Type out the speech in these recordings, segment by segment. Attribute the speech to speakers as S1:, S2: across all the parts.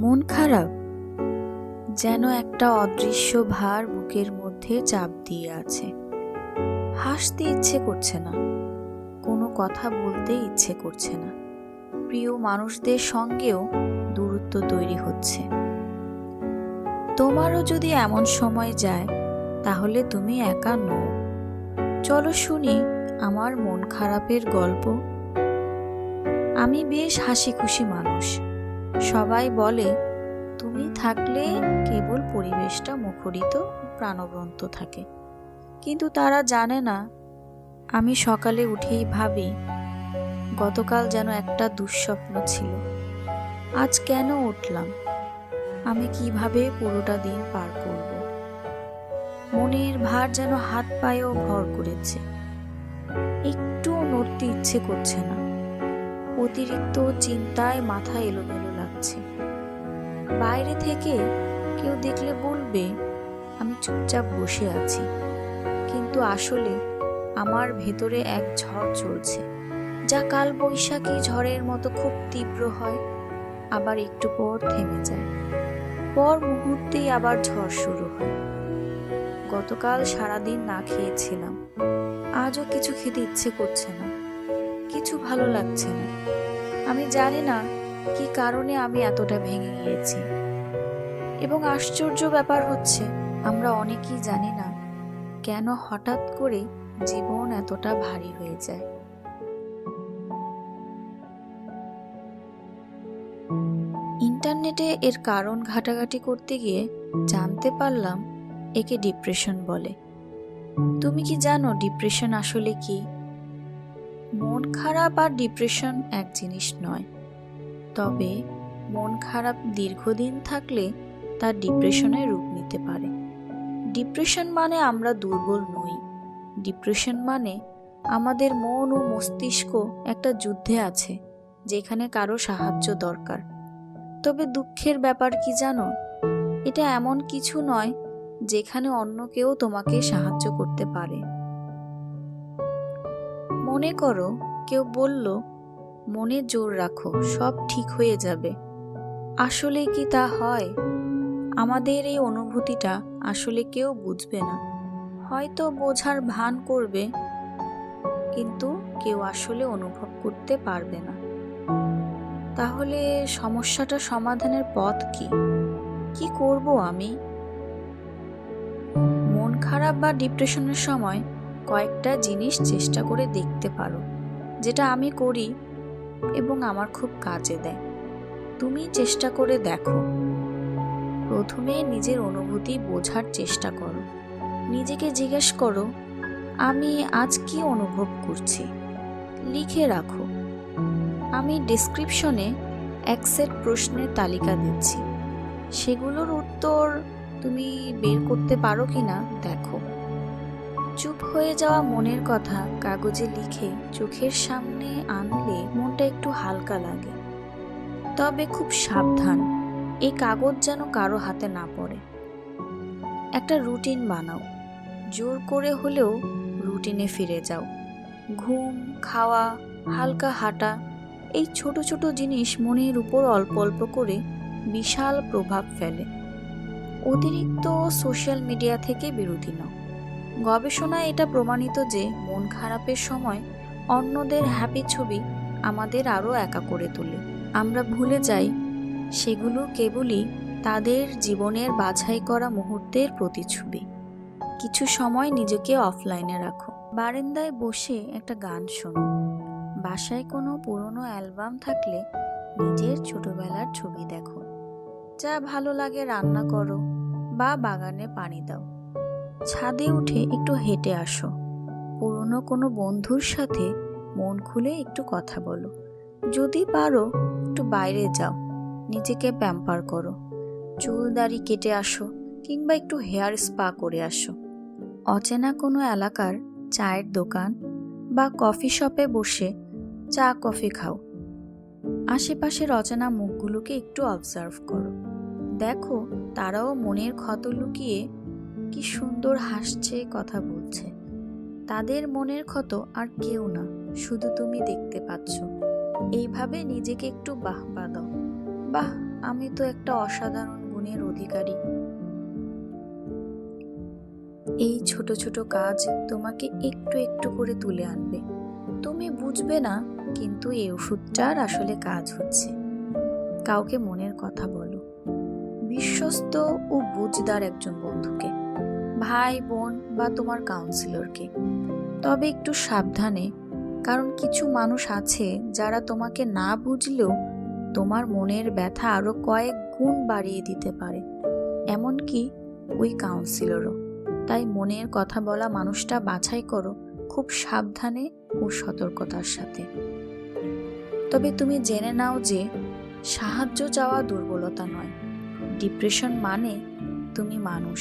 S1: মন খারাপ? যেন একটা অদৃশ্য ভার বুকের মধ্যে চাপ দিয়ে আছে। হাসতে ইচ্ছে করছে না। কোনো কথা বলতে ইচ্ছে করছে না। প্রিয় মানুষদের সঙ্গেও দূরত্ব তৈরি হচ্ছে। তোমারও যদি এমন সময় যায়, তাহলে তুমি একা নও। চলো শুনি আমার মন খারাপের গল্প। আমি বেশ হাসি খুশি মানুষ। সবাই বলে, তুমি থাকলে কেবল পরিবেশটা মুখরিত, প্রাণবন্ত থাকে। কিন্তু তারা জানে না। আমি সকালে উঠেই ভাবি, গতকাল যেন একটা দুঃস্বপ্ন ছিল। আজ কেন উঠলাম? আমি কীভাবে পুরোটা দিন পার করব? মনের ভার যেন হাত পায়েও ভর করেছে। একটুও নড়তে ইচ্ছে করছে না। অতিরিক্ত চিন্তায় মাথা এলোমেলো লাগছে বাইরে থেকে কেউ দেখলে বলবে, আমি চুপচাপ বসে আছি। কিন্তু আসলে আমার ভেতরে এক ঝড় চলছে, যা কাল বৈশাখী ঝড়ের মতো খুব তীব্র হয়, আবার একটু পর থেমে যায়। পর মুহূর্তেই আবার ঝড় শুরু হয়। গতকাল সারাদিন না খেয়েছিলাম। আজও কিছু খেতে ইচ্ছে করছে না। কিছু ভালো লাগছে না। আমি জানি না কি কারণে আমি এতটা ভেঙে গিয়েছি? এবং আশ্চর্য ব্যাপার হচ্ছে, আমরা অনেকেই জানি না কেন হঠাৎ করে জীবন এতটা ভারী হয়ে যায়। ইন্টারনেটে এর কারণ ঘাটাঘাটি করতে গিয়ে জানতে পারলাম, একে ডিপ্রেশন বলে। তুমি কি জানো ডিপ্রেশন আসলে কি? মন খারাপ আর ডিপ্রেশন এক জিনিস নয়। তবে মন খারাপ দীর্ঘদিন থাকলে তার ডিপ্রেশনের রূপ নিতে পারে। ডিপ্রেশন মানে আমরা দুর্বল নই। ডিপ্রেশন মানে আমাদের মন ও মস্তিষ্ক একটা যুদ্ধে আছে, যেখানে কারও সাহায্য দরকার। তবে দুঃখের ব্যাপার কি জানো? এটা এমন কিছু নয় যেখানে অন্য কেউ তোমাকে সাহায্য করতে পারে। মনে করো, কেউ বলল মনে জোর রাখো, সব ঠিক হয়ে যাবে। আসলে কি তা হয়? আমাদের এই অনুভূতিটা আসলে কেউ বুঝবে না। হয়তো বোঝার ভান করবে, কিন্তু কেউ আসলে অনুভব করতে পারবে না। তাহলে সমস্যাটা সমাধানের পথ কি? কি করব আমি? মন খারাপ বা ডিপ্রেশনের সময় কয়েকটা জিনিস চেষ্টা করে দেখতে পারো। যেটা আমি করি এবং আমার খুব কাজে দেয়। তুমি চেষ্টা করে দেখো। প্রথমে নিজের অনুভূতি বোঝার চেষ্টা করো। নিজেকে জিজ্ঞেস করো, আমি আজ কি অনুভব করছি? লিখে রাখো। আমি ডিসক্রিপশনে এক সেট প্রশ্নের তালিকা দিচ্ছি। সেগুলোর উত্তর তুমি বের করতে পারো কি না দেখো। চুপ হয়ে যাওয়া মনের কথা কাগজে লিখে চোখের সামনে আনলে মনটা একটু হালকা লাগে। তবে খুব সাবধান, এই কাগজ যেন কারও হাতে না পড়ে। একটা রুটিন বানাও, জোর করে হলেও রুটিনে ফিরে যাও। ঘুম, খাওয়া, হালকা হাঁটা, এই ছোট ছোট জিনিস মনের উপর অল্প অল্প করে বিশাল প্রভাব ফেলে। অতিরিক্ত সোশ্যাল মিডিয়া থেকে বিরতি নাও। গবেষণায় এটা প্রমাণিত যে মন খারাপের সময় অন্যদের হ্যাপি ছবি আমাদের আরও একা করে তোলে। আমরা ভুলে যাই, সেগুলো কেবলই তাদের জীবনের বাছাই করা মুহূর্তের প্রতিচ্ছবি। কিছু সময় নিজেকে অফলাইনে রাখো। বারান্দায় বসে একটা গান শোনো। বাসায় কোনো পুরনো অ্যালবাম থাকলে নিজের ছোটবেলার ছবি দেখো। যা ভালো লাগে রান্না করো বা বাগানে পানি দাও। ছাদে উঠে একটু হেঁটে আসো। পুরনো কোনো বন্ধুর সাথে মন খুলে একটু কথা বলো। যদি পারো, একটু বাইরে যাও। নিজেকে প্যাম্পার করো। চুল দাড়ি কেটে আসো কিংবা একটু হেয়ার স্পা করে আসো। অচেনা কোনো এলাকার চায়ের দোকান বা কফি শপে বসে চা কফি খাও। আশেপাশের অচেনা মুখগুলোকে একটু অবজার্ভ করো। দেখো, তারাও মনের ক্ষত লুকিয়ে কি সুন্দর হাসছে কথা বলছে। তাদের মনের ক্ষত আর কেউ না, শুধু তুমি দেখতে পাচ্ছ। এইভাবে নিজেকে একটু বাহ বা দাও। বাহ, আমি তো একটা অসাধারণ গুণের অধিকারী। এই ছোট ছোট কাজ তোমাকে একটু একটু করে তুলে আনবে। তুমি বুঝবে না, কিন্তু এই ওষুধটার আসলে কাজ হচ্ছে। কাউকে মনের কথা বলো। বিশ্বস্ত ও বুঝদার একজন বন্ধুকে। ভাই, বোন বা তোমার কাউন্সিলরকে তবে একটু সাবধানে, কারণ কিছু মানুষ আছে যারা তোমাকে না বুঝলেও তোমার মনের ব্যথা আরও কয়েক গুণ বাড়িয়ে দিতে পারে। এমনকি ওই কাউন্সিলরও তাই মনের কথা বলা মানুষটা বাছাই করো খুব সাবধানে ও সতর্কতার সাথে। তবে তুমি জেনে নাও যে সাহায্য চাওয়া দুর্বলতা নয়। ডিপ্রেশন মানে তুমি মানুষ।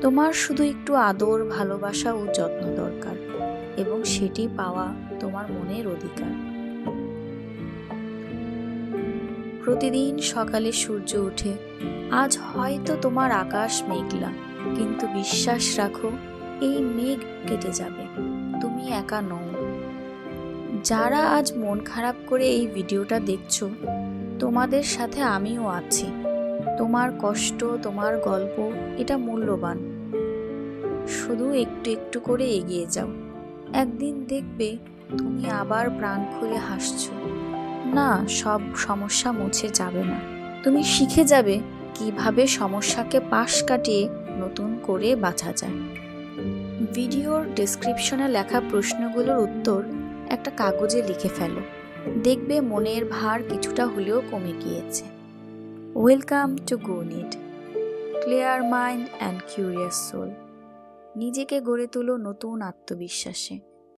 S1: তোমার শুধু একটু আদর, ভালোবাসা ও যত্ন দরকার, এবং সেটি পাওয়া তোমার মনের অধিকার। প্রতিদিন সকালে সূর্য ওঠে। আজ হয়তো তোমার আকাশ মেঘলা, কিন্তু বিশ্বাস রাখো, এই মেঘ কেটে যাবে। তুমি একা নও। যারা আজ মন খারাপ করে এই ভিডিওটা দেখছ, তোমাদের সাথে আমিও আছি। তোমার কষ্ট, তোমার গল্প, এটা মূল্যবান। শুধু একটু একটু করে এগিয়ে যাও। একদিন দেখবে তুমি আবার প্রাণ খুলে হাসছো। না, সব সমস্যা মুছে যাবে না। তুমি শিখে যাবে কীভাবে সমস্যাকে পাশ কাটিয়ে নতুন করে বাঁচা যায়। ভিডিওর ডেসক্রিপশনে লেখা প্রশ্নগুলোর উত্তর একটা কাগজে লিখে ফেলো। দেখবে মনের ভার কিছুটা হলেও কমে গিয়েছে। Welcome to go neat clear mind and curious soul নিজেকে গড়ে তোলো নতুন আত্মবিশ্বাসে।